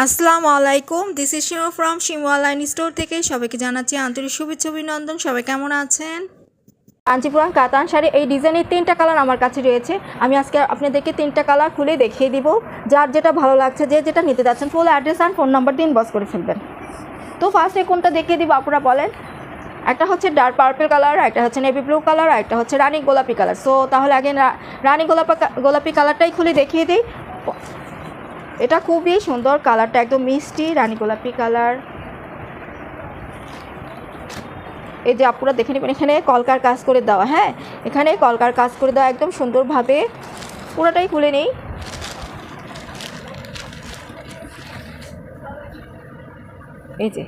আসসালামু আলাইকুম this is Shima from Shimu online store থেকে সবাইকে জানাচ্ছি আন্তরিক শুভেচ্ছা, অভিনন্দন। সবাই কেমন আছেন? কাঞ্চিপুরান কাতান শাড়ি, এই ডিজাইনের তিনটা কালার আমার কাছে রয়েছে। আমি আজকে আপনাদেরকে তিনটা কালার খুলে দেখিয়ে দিব। যার যেটা ভালো লাগছে, যে যেটা নিতে যাচ্ছেন full address and phone number দিন বস করে ফেলবেন। তো ফার্স্টে কোনটা দেখিয়ে দিব আপনারা বলেন? একটা হচ্ছে ডার্ক পার্পল কালার একটা হচ্ছে নেভি ব্লু কালার আর একটা হচ্ছে রানী গোলাপি কালার সো তাহলে আগে রানী গোলাপা গোলাপি কালারটাই খুলে দেখিয়ে দিই। এটা খুবই সুন্দর কালারটা, একদম মিষ্টি রানী গোলাপি কালার। এই যে আপুরা দেখে নেবেন, এখানে কলকার কাজ করে দেওয়া হ্যাঁ? এখানে কলকার কাজ করে দেওয়া একদম সুন্দরভাবে। পুরোটাই খুলে নেই। এই যে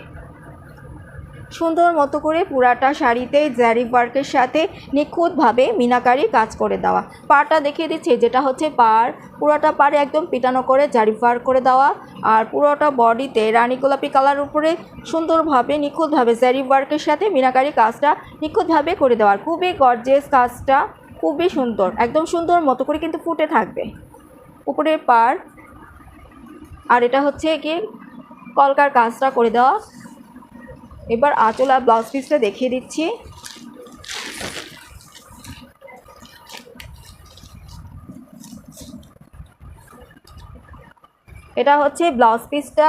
সুন্দর মতো করে পুরাটা শাড়িতে জারি ওয়ার্কের সাথে নিখুঁতভাবে মিনাকারি কাজ করে দেওয়া। পাড়টা দেখিয়ে দিচ্ছি, যেটা হচ্ছে পাড়। পুরোটা পাড়ে একদম পিটানো করে জারি ওয়ার্ক করে দেওয়া। আর পুরোটা বডিতে রানী গোলাপি কালার উপরে সুন্দরভাবে, নিখুঁতভাবে জারি ওয়ার্কের সাথে মিনাকারি কাজটা নিখুঁতভাবে করে দেওয়ার খুবই গর্জেস কাজটা, খুবই সুন্দর, একদম সুন্দর মতো করে কিন্তু ফুটে থাকবে। উপরের পাড়। আর এটা হচ্ছে কি, কলকার কাজটা করে দেওয়া। এবার আঁচল আর ব্লাউজ পিসটা দেখিয়ে দিচ্ছি। এটা হচ্ছে ব্লাউজ পিসটা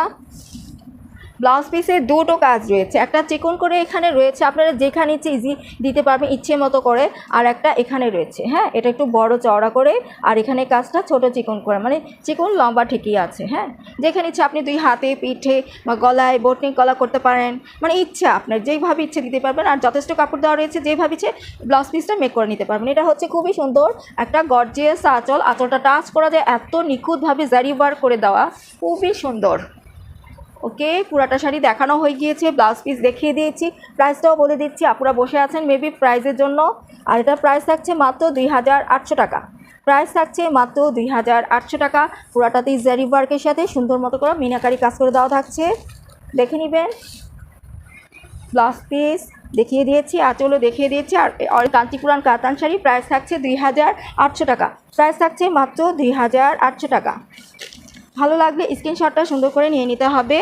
ব্লাউজ পিসের দুটো কাজ রয়েছে। একটা চিকন করে এখানে রয়েছে, আপনারা যেখানে ইচ্ছে ইজি দিতে পারবেন, ইচ্ছে মতো করে, আর একটা এখানে রয়েছে। হ্যাঁ এটা একটু বড় চওড়া করে, আর এখানে কাজটা ছোট চিকন করে মানে চিকন লম্বা ঠিকই আছে। হ্যাঁ যেখানে ইচ্ছে আপনি দুই হাতে, পিঠে বা গলায় বটনি গলা করতে পারেন মানে ইচ্ছা আপনার যেইভাবে ইচ্ছে দিতে পারবেন, আর যথেষ্ট কাপড় দেওয়া রয়েছে, যেভাবে ইচ্ছে ব্লাউজ পিসটা মেক করে নিতে পারবেন। এটা হচ্ছে খুবই সুন্দর একটা গর্জিয়াস আঁচল। আঁচলটা টাচ করা যায়, এত নিখুঁতভাবে জারি ওয়ার্ক করে দেওয়া, খুবই সুন্দর। ওকে, পুরাটা শাড়ি দেখানো হয়ে গিয়েছে ব্লাউজ পিস দেখিয়ে দিয়েছি। প্রাইসটাও বলে দিচ্ছি, আপুরা বসে আছেন মেবি প্রাইসের জন্য। আর এটা প্রাইস থাকছে মাত্র দুই হাজার আটশো টাকা। প্রাইস থাকছে মাত্র দুই হাজার আটশো টাকা। পুরাটাতেই জারি ওয়ার্কের সাথে সুন্দর মতো করে মিনাকারি কাজ করে দেওয়া থাকছে। দেখে নেবেন। ব্লাউজ পিস দেখিয়ে দিয়েছি, আঁচলও দেখিয়ে দিয়েছি। আর কাঞ্চিপুরান কাতান শাড়ি প্রাইস থাকছে দুই হাজার আটশো টাকা। প্রাইস থাকছে মাত্র দুই হাজার আটশো টাকা। ভালো লাগলে স্ক্রিনশটটা সুন্দর করে নিয়ে নিতে হবে।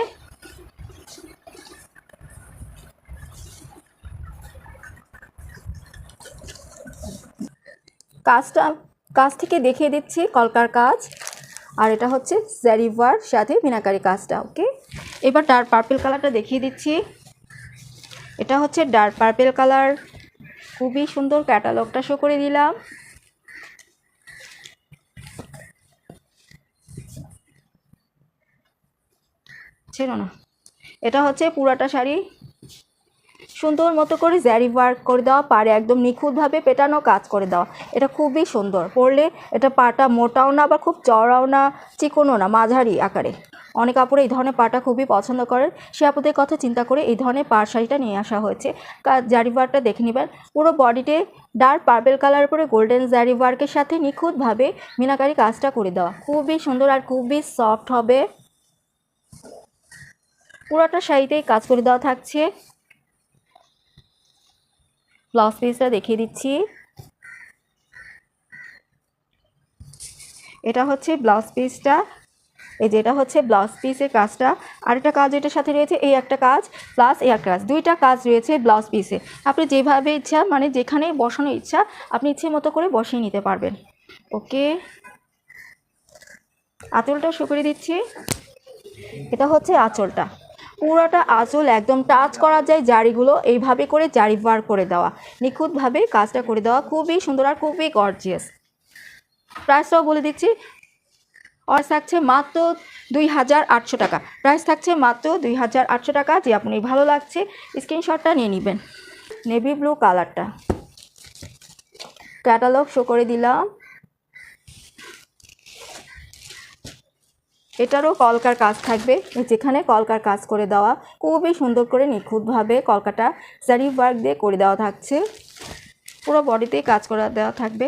কাজটা, কাজ থেকে দেখিয়ে দিচ্ছি কলকার কাজ। আর এটা হচ্ছে জারিভার সাথে মিনাকারি কাজটা, ওকে? এবার ডার্ক পার্পেল কালারটা দেখিয়ে দিচ্ছি। এটা হচ্ছে ডার্ক পার্পল কালার খুবই সুন্দর ক্যাটালগটা শো করে দিলাম। ছিল না। এটা হচ্ছে পুরাটা শাড়ি। সুন্দর মতো করে জ্যারি ওয়ার্ক করে দেওয়া পারে একদম নিখুঁতভাবে পেটানো কাজ করে দেওয়া। এটা খুবই সুন্দর। পরলে এটা পাটা মোটাও না আবার খুব চড়াও না, চিকনও না, মাঝারি আকারে। অনেক কাপড়ে এই ধরনের পাটা খুবই পছন্দ করেন। সে আপুদের কথা চিন্তা করে এই ধরনের পাড় শাড়িটা নিয়ে আসা হয়েছে। জারি ওয়ার্কটা দেখে নেবেন। পুরো বডিতে ডার্ক পার্পেল কালার করে গোল্ডেন জারি ওয়ার্কের সাথে নিখুঁতভাবে মিনাকারি কাজটা করে দেওয়া। খুবই সুন্দর আর খুবই সফট হবে। পুরোটা শাড়িতেই কাজ করে দেওয়া থাকছে। ব্লাউজ পিসটা দেখিয়ে দিচ্ছি। এটা হচ্ছে ব্লাউজ পিসটা এই যে এটা হচ্ছে ব্লাউজ পিসের কাজটা। আরেকটা কাজ এটার সাথে রয়েছে, এই একটা কাজ প্লাস এই একটা কাজ। দুইটা কাজ রয়েছে ব্লাউজ পিসে আপনি যেভাবে ইচ্ছা মানে যেখানে বসানো ইচ্ছা, আপনি ইচ্ছে মতো করে বসিয়ে নিতে পারবেন। ওকে। আঁচলটা শু করে দিচ্ছি। এটা হচ্ছে আঁচলটা। পুরোটা আঁচল একদম টাচ করা যায় জারিগুলো, এইভাবে করে জারি বার করে দেওয়া। নিখুঁতভাবে কাজটা করে দেওয়া খুবই সুন্দর আর খুবই গর্জিয়াস প্রাইসটাও বলে দিচ্ছি। প্রাইস থাকছে মাত্র দুই হাজার আটশো টাকা। প্রাইস থাকছে মাত্র দুই হাজার আটশো টাকা। যে আপনি ভালো লাগছে স্ক্রিনশটটা নিয়ে নেবেন। নেভি ব্লু কালারটা ক্যাটালগ শো করে দিলাম। এটারও কলকার কাজ থাকবে। যেখানে কলকার কাজ করে দেওয়া, খুবই সুন্দর করে নিখুঁতভাবে কলকাটা জারি ওয়ার্ক দিয়ে করে দেওয়া থাকছে। পুরো বডিতেই কাজ করা দেওয়া থাকবে।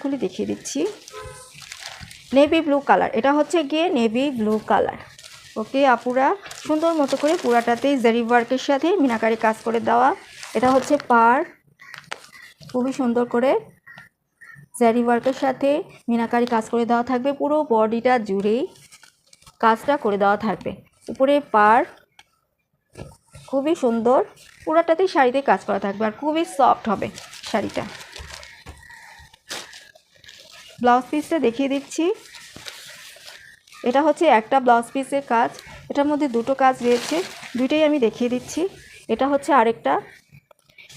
খুলে দেখিয়ে দিচ্ছি। নেভি ব্লু কালার এটা হচ্ছে গিয়ে নেভি ব্লু কালার ওকে, আপুরা সুন্দর মতো করে পুরাটাতেই জারি ওয়ার্কের সাথে মিনাকারি কাজ করে দেওয়া। এটা হচ্ছে পার। খুবই সুন্দর করে জারি ওয়ার্কের সাথে মিনাকারি কাজ করে দেওয়া থাকবে, পুরো বডিটা জুড়েই কাজটা করে দেওয়া থাকবে। উপরে পার খুবই সুন্দর, পুরোটাতেই শাড়িতে কাজ করা থাকবে আর খুবই সফট হবে শাড়িটা। ব্লাউজ পিসটা দেখিয়ে দিচ্ছি। এটা হচ্ছে একটা ব্লাউজ পিসের কাজ, এটার মধ্যে দুটো কাজ রয়েছে, দুইটাই আমি দেখিয়ে দিচ্ছি। এটা হচ্ছে আরেকটা,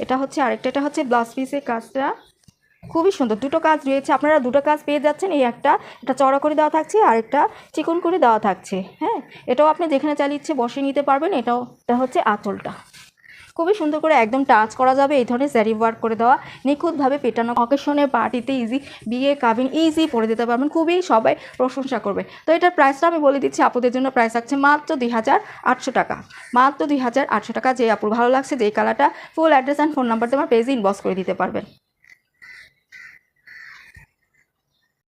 এটা হচ্ছে আরেকটা, এটা হচ্ছে ব্লাউজ পিসের কাজটা। খুবই সুন্দর। দুটো কাজ রয়েছে। আপনারা দুটো কাজ পেয়ে যাচ্ছেন। এই একটা এটা চড়া করে দেওয়া থাকছে আর একটা চিকন করে দেওয়া থাকছে। হ্যাঁ? এটাও আপনি যেখানে চালিয়ে বসে নিতে পারবেন। এটাও, এটা হচ্ছে আঁচলটা। খুবই সুন্দর করে একদম টাচ করা যাবে এই ধরনের স্যারি ওয়ার্ক করে দেওয়া। নিখুঁতভাবে পেটানো অকেশনে পার্টিতে ইজি বিয়ে কাবিন ইজি পরে দিতে পারবেন। খুবই সবাই প্রশংসা করবে। তো এটার প্রাইসটা আমি বলে দিচ্ছি, আপুদের জন্য প্রাইস থাকছে মাত্র দুই হাজার আটশো টাকা। মাত্র দুই হাজার আটশো টাকা, যে আপুর ভালো লাগছে, যে কালারটা full address and phone number তোমার পেজে ইনবক্স করে দিতে পারবেন।